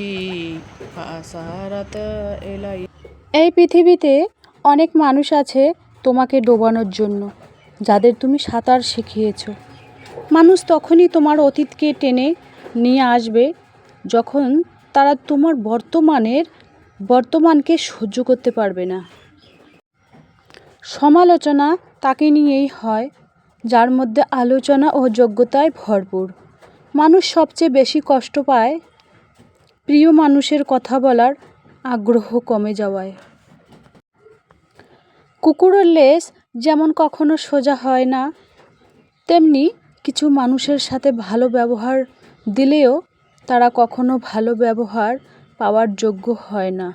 E passar até tá ele. এই পৃথিবীতে অনেক মানুষ আছে তোমাকে ডোবানোর জন্য, যাদের তুমি সাঁতার শিখিয়েছ। মানুষ তখনই তোমার অতীতকে টেনে নিয়ে আসবে যখন তারা তোমার বর্তমানের, বর্তমানকে সহ্য করতে পারবে না। সমালোচনা তাকে নিয়েই হয়, যার মধ্যে আলোচনা ও যোগ্যতায় ভরপুর। মানুষ সবচেয়ে বেশি কষ্ট পায় প্রিয় মানুষের কথা বলার আগ্রহ কমে যাওয়ায়। কুকুরের লেজ যেমন কখনো সোজা হয় না, তেমনি কিছু মানুষের সাথে ভালো ব্যবহার দিলেও তারা কখনো ভালো ব্যবহার পাওয়ার যোগ্য হয় না।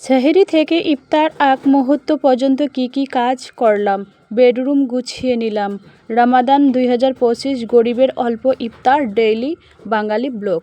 সেহেরি থেকে ইফতার আগ মুহূর্ত পর্যন্ত কি কি কাজ করলাম, বেডরুম গুছিয়ে নিলাম। রামাদান দুই হাজার পঁচিশ গরিবের অল্প ইফতার ডেইলি বাঙালি ব্লগ।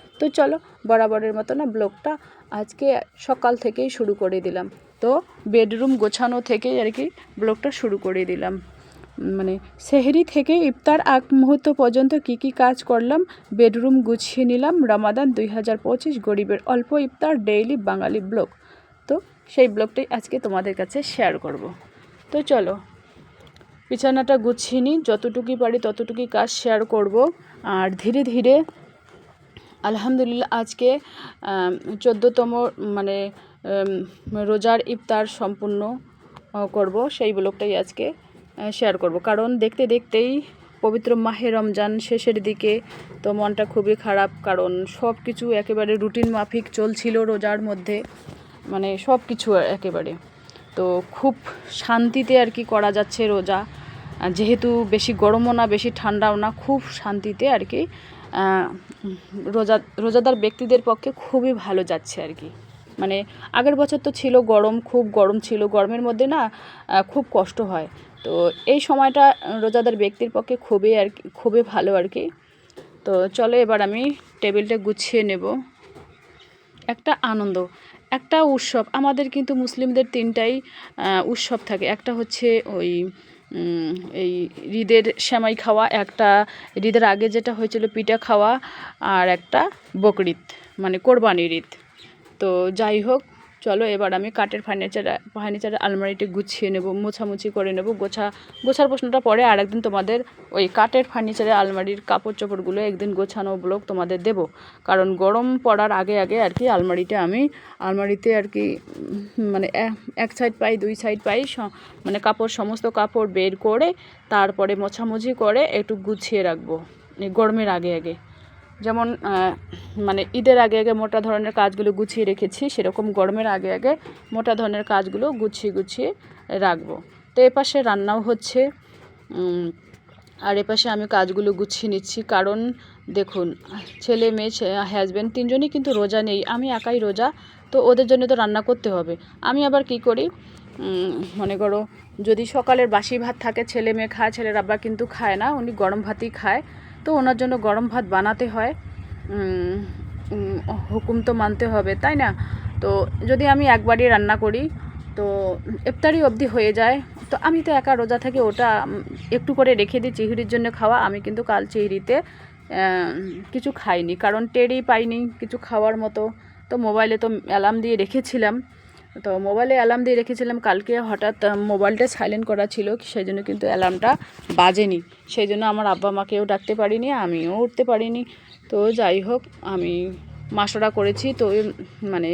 তো চলো বরাবরের মতো না ব্লগটা আজকে সকাল থেকেই শুরু করে দিলাম। তো বেডরুম গোছানো থেকেই আর কি ব্লগটা শুরু করে দিলাম। মানে সেহরি থেকে ইফতার আগ মুহূর্ত পর্যন্ত কি কি কাজ করলাম, বেডরুম গুছিয়ে নিলাম রমাদান দুই হাজার পঁচিশ গরিবের অল্প ইফতার ডেইলি বাঙালি ব্লগ। তো সেই ব্লগটাই আজকে তোমাদের কাছে শেয়ার করব। তো চলো, বিছানাটা গুছিয়ে নিই, যতটুকুই পারি ততটুকুই কাজ শেয়ার করব। আর ধীরে ধীরে আলহামদুলিল্লাহ, আজকে চোদ্দোতম মানে রোজার ইফতার সম্পূর্ণ করব। সেই ব্লগটাই আজকে শেয়ার করব। কারণ দেখতে দেখতেই পবিত্র মাহে রমজান শেষের দিকে তো মনটা খুবই খারাপ। কারণ সব কিছু একেবারে রুটিন মাফিক চলছিল রোজার মধ্যে মানে সব কিছু একেবারে। তো খুব শান্তিতে আর কি করা যাচ্ছে রোজা। যেহেতু বেশি গরমও না, বেশি ঠান্ডাও না, খুব শান্তিতে আর কি রোজা, রোজাদার ব্যক্তিদের পক্ষে খুবই ভালো যাচ্ছে আর কি। মানে আগের বছর তো ছিল গরম, খুব গরম ছিল, গরমের মধ্যে না খুব কষ্ট হয়। তো এই সময়টা রোজাদার ব্যক্তির পক্ষে খুবই আর কি, খুবই ভালো আর কি। তো চলো এবার আমি টেবিলটা গুছিয়ে নেব। একটা আনন্দ, একটা উৎসব। আমাদের কিন্তু মুসলিমদের তিনটাই উৎসব থাকে। একটা হচ্ছে ওই এই ঈদের সেমাই খাওয়া, একটা ঈদের আগে যেটা হয়েছিল পিঠা খাওয়া আর একটা বকরিদ মানে কোরবানির ঈদ। তো যাই হোক চলো এবার আমি কাঠের ফার্নিচার ফার্নিচারের আলমারিটি গুছিয়ে নেব, মোছামুছি করে নেব। গোছা, গোছার প্রশ্নটা পরে আর একদিন তোমাদের ওই কাঠের ফার্নিচারের আলমারির কাপড় চোপড়গুলো একদিন গোছানো ব্লগ তোমাদের দেব। কারণ গরম পড়ার আগে আগে আর কি আলমারিতে আমি, আলমারিতে আর কি মানে এক সাইড পাই, দুই সাইড পাই মানে কাপড়, সমস্ত কাপড় বের করে তারপরে মোছামুছি করে একটু গুছিয়ে রাখব গরমের আগে আগে। যেমন মানে ঈদের আগে আগে মোটা ধরনের কাজগুলো গুছিয়ে রেখেছি, সেরকম গরমের আগে আগে মোটা ধরনের কাজগুলো গুছিয়ে গুছিয়ে রাখব। তো এপাশে রান্নাও হচ্ছে আর এপাশে আমি কাজগুলো গুছিয়ে নিচ্ছি, কারণ দেখুন, ছেলে, মেয়ে হাজব্যান্ড তিনজনই কিন্তু রোজা নেই, আমি একাই রোজা, তো ওদের জন্য তো রান্না করতে হবে। আমি আবার কি করি মনে করো, যদি সকালের বাসি ভাত থাকে, ছেলে মেয়ে খায়, ছেলের আব্বা কিন্তু খায় না, উনি গরম ভাতই খায় তো ওনার জন্য গরম ভাত বানাতে হয়। হুকুম তো মানতে হবে, তাই না? তো যদি আমি একবারই রান্না করি, তো ইফতারি অবধি হয়ে যায়। তো আমি তো একা রোজা থাকি ওটা একটু করে রেখে দিই চিংড়ির জন্য খাওয়া। আমি কিন্তু কাল চিংড়িতে কিছু খাইনি, কারণ টেরই পাইনি কিছু খাওয়ার মতো। তো মোবাইলে তো অ্যালার্ম দিয়ে রেখেছিলাম। তো মোবাইলে অ্যালার্ম দিয়ে রেখেছিলাম। কালকে হঠাৎ মোবাইলটা সাইলেন্ট করা ছিল সেই জন্য কিন্তু অ্যালার্মটা বাজেনি। সেই জন্য আমার আব্বা মাকেও ডাকতে পারিনি, আমিও উঠতে পারিনি। তো যাই হোক, আমি মাসরা করেছি। তো মানে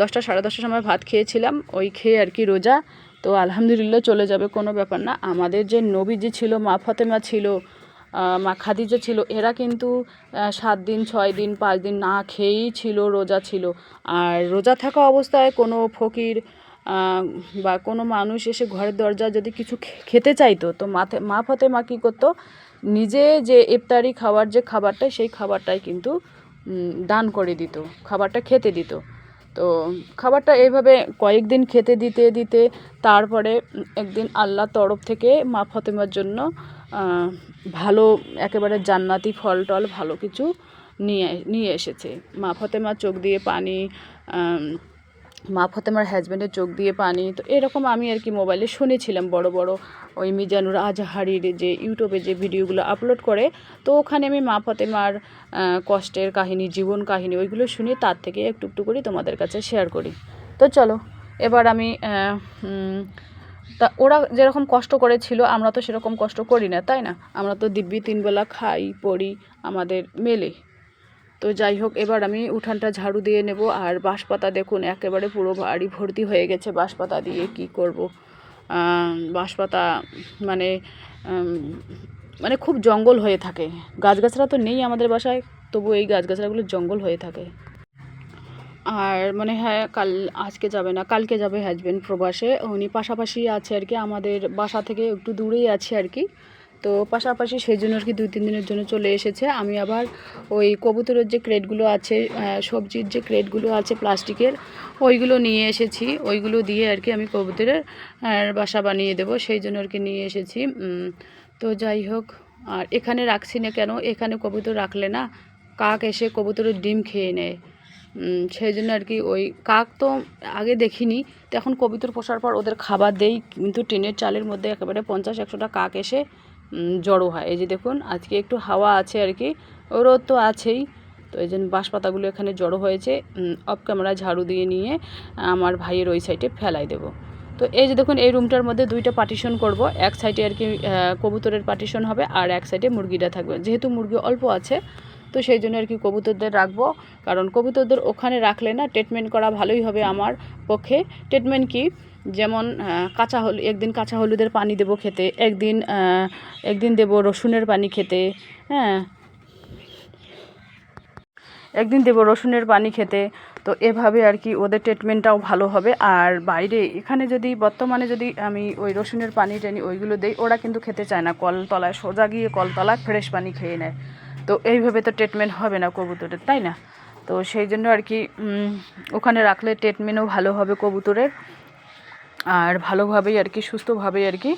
দশটা, সাড়ে দশটার সময় ভাত খেয়েছিলাম, ওই খেয়ে আর কি রোজা। তো আলহামদুলিল্লাহ চলে যাবে, কোনো ব্যাপার না। আমাদের যে নবী যে ছিল, মা ফতেমা ছিল মা খাদিজা ছিল। এরা কিন্তু সাত দিন, ছয় দিন, পাঁচ দিন না খেয়েই ছিল, রোজা ছিল। আর রোজা থাকা অবস্থায় কোনো ফকির বা কোনো মানুষ এসে ঘরের দরজা যদি কিছু খেতে চাইতো, তো মাথে, মা ফতেমা কী করতো? নিজে যে ইফতারি খাবার যে খাবারটা সেই খাবারটাই কিন্তু দান করে দিত। খাবারটা খেতে দিত। তো খাবারটা এইভাবে কয়েকদিন খেতে দিতে দিতে, তারপরে একদিন আল্লাহ তরফ থেকে মা ফতেমার জন্য ভালো, একেবারে জান্নাতি ফল টল ভালো কিছু নিয়ে নিয়ে এসেছে। মা ফতেমার চোখ দিয়ে পানি মা ফতেমার হাজব্যান্ডের চোখ দিয়ে পানি, তো এরকম আমি আর কি মোবাইলে শুনেছিলাম বড় বড় ওই মিজানুর আজহারির যে ইউটিউবে যে ভিডিওগুলো আপলোড করে, তো ওখানে আমি মা ফতেমার কষ্টের কাহিনী, জীবন কাহিনী ওইগুলো শুনি, তার থেকে একটু একটু করে তোমাদের কাছে শেয়ার করি। তো চলো, এবার আমি তা ওরা যেরকম কষ্ট করেছিল, আমরা তো সেরকম কষ্ট করি না, তাই না? আমরা তো দিব্যি তিনবেলা খাই, পড়ি, আমাদের মেলে। তো যাই হোক, এবার আমি উঠানটা ঝাড়ু দিয়ে নেব, আর বাঁশপাতা দেখুন, একেবারে পুরো বাড়ি ভর্তি হয়ে গেছে বাঁশপাতা দিয়ে কি করব। বাঁশপাতা মানে মানে খুব জঙ্গল হয়ে থাকে। গাছগাছরা তো নেই আমাদের বাসায় তবু এই গাছগাছরাগুলো জঙ্গল হয়ে থাকে। আর মনে হয় কাল, আজকে যাবে না, কালকে যাবে হাজবেন্ড প্রবাসে। উনি পাশাপাশি আছে আর কি, আমাদের বাসা থেকে একটু দূরেই আছে আর কি। তো পাশাপাশি সেই জন্য আর কি দুই, তিন দিনের জন্য চলে এসেছে। আমি আবার ওই কবুতরের যে ক্রেটগুলো আছে সবজির যে ক্রেটগুলো আছে প্লাস্টিকের, ওইগুলো নিয়ে এসেছি। ওইগুলো দিয়ে আর কি আমি কবুতরের বাসা বানিয়ে দেবো। সেই জন্য আর কি নিয়ে এসেছি। তো যাই হোক, আর এখানে রাখছি না কেন? এখানে কবুতর রাখলে না, কাক এসে কবুতরের ডিম খেয়ে নেয়। সেই জন্য আর কি ওই কাক তো আগে দেখিনি। তো এখন কবিতর পোষার পর ওদের খাবার দেই, কিন্তু টিনের চালের মধ্যে একেবারে পঞ্চাশ একশোটা কাক এসে জড়ো হয়। এই যে দেখুন, আজকে একটু হাওয়া আছে আর কি, রোদ তো আছেই। তো এই জন্য বাঁশপাতাগুলো এখানে জড়ো হয়েছে। অফ ক্যামেরা ঝাড়ু দিয়ে নিয়ে আমার ভাইয়ের ওই সাইডে ফেলাই দেবো। তো এই যে দেখুন, এই রুমটার মধ্যে দুইটা পার্টিশন করব। এক সাইডে আর কি কবুতরের পার্টিশন হবে আর এক সাইডে মুরগিটা থাকবে। যেহেতু মুরগি অল্প আছে তো সেই জন্য আর কি কবুতরদের রাখব। কারণ কবুতরদের ওখানে রাখলে না ট্রিটমেন্ট করা ভালোই হবে আমার পক্ষে। ট্রিটমেন্ট কি? যেমন কাঁচা হলুদ একদিন কাঁচা হলুদের পানি দেবো খেতে, একদিন একদিন দেবো রসুনের পানি খেতে হ্যাঁ। একদিন দেবো রসুনের পানি খেতে। তো এভাবে আর কি ওদের ট্রিটমেন্টটাও ভালো হবে। আর বাইরে, এখানে যদি বর্তমানে যদি আমি ওই রসুনের পানি টানি ওইগুলো দেই, ওরা কিন্তু খেতে চায় না। কলতলায় সোজা গিয়ে কলতলায় ফ্রেশ পানি খেয়ে নেয়। তো এইভাবে তো ট্রিটমেন্ট হবে না কবুতরের, তাই না? তো সেই জন্য আর কি ওখানে রাখলে ট্রিটমেন্টও ভালো হবে কবুতরের। আর ভালোভাবেই আর কি, সুস্থভাবেই আর কি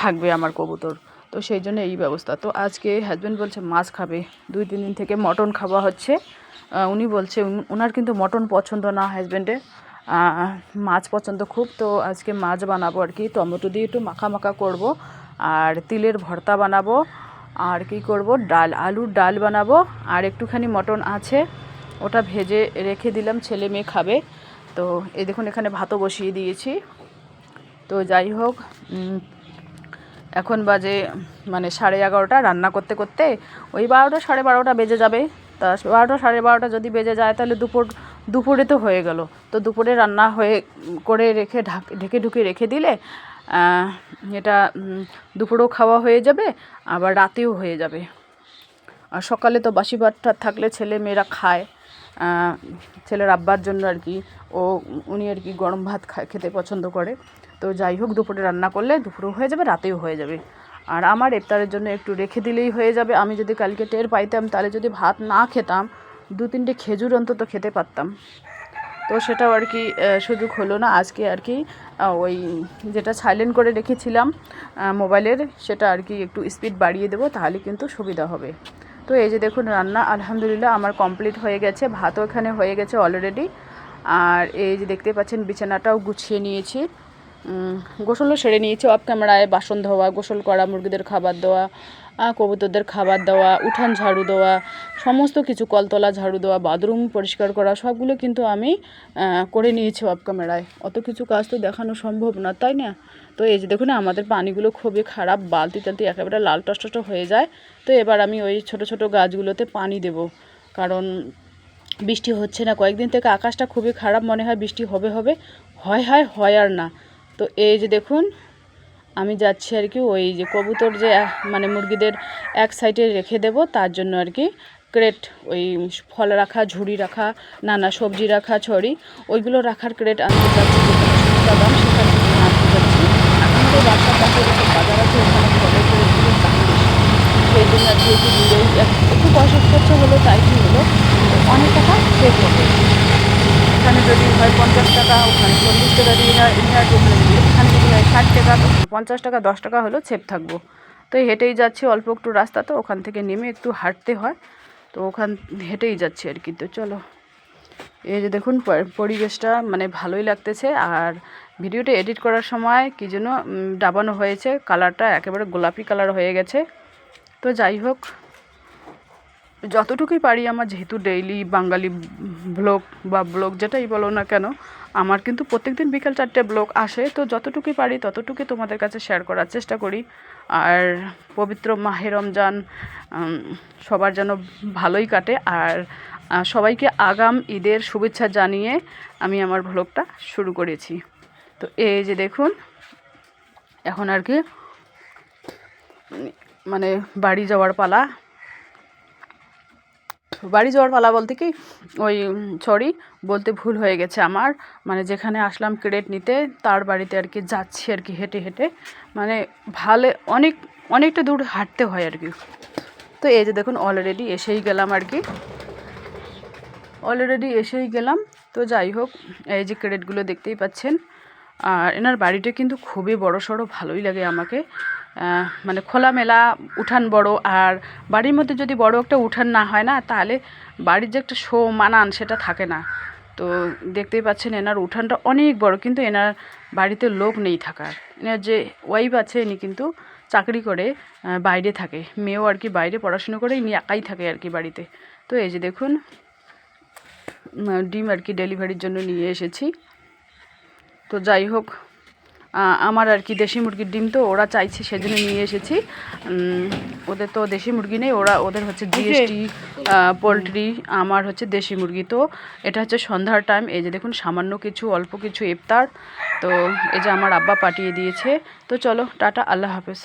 থাকবে আমার কবুতর। তো সেই জন্য এই ব্যবস্থা। তো আজকে হাজব্যান্ড বলছে মাছ খাবে। দুই, তিন দিন থেকে মটন খাওয়া হচ্ছে। উনি বলছে ওনার কিন্তু মটন পছন্দ না হাজব্যান্ডের মাছ পছন্দ খুব, তো আজকে মাছ বানাবো আর কি। টমেটো দিয়ে একটু মাখা মাখা করব। আর তিলের ভর্তা বানাবো। আর কি করব? ডাল, আলুর ডাল বানাবো। আর একটুখানি মটন আছে, ওটা ভেজে রেখে দিলাম, ছেলে মেয়ে খাবে। তো এই দেখুন, এখানে ভাতও বসিয়ে দিয়েছি। তো যাই হোক এখন বাজে মানে সাড়ে এগারোটা, রান্না করতে করতে ওই বারোটা সাড়ে বারোটা বেজে যাবে। তা বারোটা সাড়ে বারোটা যদি বেজে যায়, তাহলে দুপুর, দুপুরে তো হয়ে গেল। তো দুপুরে রান্না হয়ে, করে রেখে ঢাক, ঢেকে ঢুকে রেখে দিলে এটা দুপুরেও খাওয়া হয়ে যাবে, আবার রাতেও হয়ে যাবে। আর সকালে তো বাসি ভাতটা থাকলে ছেলে মেয়েরা খায় ছেলের আব্বার জন্য আর কি, ও, উনি আর কি গরম ভাত খায়, খেতে পছন্দ করে। তো যাই হোক, দুপুরে রান্না করলে দুপুরেও হয়ে যাবে, রাতেও হয়ে যাবে। আর আমার ইফতারের জন্য একটু রেখে দিলেই হয়ে যাবে, আমি যদি কালকে টের পাইতাম, তাহলে যদি ভাত না খেতাম দু তিনটে খেজুর অন্তত খেতে পারতাম। তো সেটাও আর কি সুযোগ হলো না। আজকে আর কি ওই যেটা সাইলেন্ট করে রেখেছিলাম মোবাইলের, সেটা আর কি একটু স্পিড বাড়িয়ে দেবো, তাহলে কিন্তু সুবিধা হবে। তো এই যে দেখুন রান্না, আলহামদুলিল্লাহ আমার কমপ্লিট হয়ে গেছে, ভাতও এখানে হয়ে গেছে অলরেডি আর এই যে দেখতে পাচ্ছেন, বিছানাটাও গুছিয়ে নিয়েছি। গোসলও সেরে নিয়েছি অফ ক্যামেরায় বাসন ধোয়া, গোসল করা, মুরগিদের খাবার দেওয়া কবুতরদের খাবার দেওয়া, উঠান ঝাড়ু দেওয়া, সমস্ত কিছু কলতলা ঝাড়ু দেওয়া, বাথরুম পরিষ্কার করা, সবগুলো কিন্তু আমি করে নিয়েছি অফ ক্যামেরায় অত কিছু কাজ তো দেখানো সম্ভব না, তাই না? তো এই যে দেখুন, আমাদের পানিগুলো খুবই খারাপ, বালতি টালতি একেবারে লাল টসটস হয়ে যায়। তো এবার আমি ওই ছোট ছোট গাছগুলোতে পানি দেব। কারণ বৃষ্টি হচ্ছে না, কয়েকদিন থেকে আকাশটা খুবই খারাপ, মনে হয় বৃষ্টি হবে হবে, হয় হয় হয় আর না। তো এই যে দেখুন আমি যাচ্ছি আর কি ওই যে কবুতর যে মানে মুরগিদের এক সাইডে রেখে দেব, তার জন্য আর কি ক্রেট ওই ফল রাখা, ঝুড়ি রাখা, নানা সবজি রাখা, ছড়ি, ওইগুলো রাখার ক্রেট আনতে যাচ্ছি দাম সেখান থেকে আনতে যাচ্ছি। আমাদের বাসার পাশে যখন বাজার আছে, ওখানে ফলের সেই জন্য আর কি একটু দূরেই একটু পয়সা হলো, তাই কি হলো? অনেক টাকা সেভ হবে এখানে যদি হয় পঞ্চাশ টাকা, ওখানে চল্লিশ টাকা দিয়ে নেওয়া নেওয়ার জন্য যদি এখানে যদি হয় ষাট টাকা পঞ্চাশ টাকা, দশ টাকা হলেও সেভ থাকব। তো হেঁটেই যাচ্ছি, অল্প একটু রাস্তা, তো ওখান থেকে নেমে একটু হাঁটতে হয়। তো ওখান হেঁটেই যাচ্ছি আর কি, তো চলো। এই যে দেখুন পরিবেশটা মানে ভালোই লাগতেছে। আর ভিডিওটা এডিট করার সময় কি যেন ডাবানো হয়েছে, কালারটা একেবারে গোলাপি কালার হয়ে গেছে। তো যাই হোক যতটুকুই পারি আমার যেহেতু ডেইলি বাঙালি ব্লগ বা ব্লগ যেটাই বলো না কেন, আমার কিন্তু প্রত্যেকদিন বিকাল চারটে ব্লগ আসে, তো যতটুকুই পারি ততটুকুই তোমাদের কাছে শেয়ার করার চেষ্টা করি। আর পবিত্র মাহে রমজান সবার যেন ভালোই কাটে। আর সবাইকে আগাম ঈদের শুভেচ্ছা জানিয়ে আমি আমার ব্লগটা শুরু করেছি। তো এই যে দেখুন, এখন আর কি মানে বাড়ি যাওয়ার পালা। বাড়ি যাওয়ার পালা বলতে কি, ওই সরি বলতে ভুল হয়ে গেছে আমার। মানে যেখানে আসলাম ক্রেডিট নিতে, তার বাড়িতে আর কি যাচ্ছি আর কি হেঁটে হেঁটে। মানে ভালো, অনেক, অনেকটা দূর হাঁটতে হয় আর কি। তো এই যে দেখুন অলরেডি এসেই গেলাম আর কি। অলরেডি এসেই গেলাম। তো যাই হোক, এই যে ক্রেডিটগুলো দেখতেই পাচ্ছেন। আর এনার বাড়িটা কিন্তু খুবই বড় সড়ো ভালোই লাগে আমাকে। মানে খোলামেলা উঠান বড়, আর বাড়ির মধ্যে যদি বড় একটা উঠান না হয় না, তাহলে বাড়ির যে একটা শো মানান সেটা থাকে না। তো দেখতেই পাচ্ছেন এনার উঠানটা অনেক বড়, কিন্তু এনার বাড়িতে লোক নেই থাকার। এনার যে ওয়াইফ আছে, ইনি কিন্তু চাকরি করে বাইরে থাকে। মেয়েও আর কি বাইরে পড়াশুনো করে, ইনি একাই থাকে আর কি বাড়িতে। তো এই যে দেখুন ডিম আর কি ডেলিভারির জন্য নিয়ে এসেছি। তো যাই হোক আমার আর কি দেশি মুরগির ডিম তো ওরা চাইছে সেজন্য নিয়ে এসেছি। ওদের তো দেশি মুরগি নেই ওরা ওদের হচ্ছে জিএসটি পোলট্রি আমার হচ্ছে দেশি মুরগি। তো এটা হচ্ছে সন্ধ্যার টাইম এই যে দেখুন সামান্য কিছু অল্প কিছু ইফতার। তো এই যে আমার আব্বা পাঠিয়ে দিয়েছে। তো চলো টাটা আল্লাহ হাফেজ।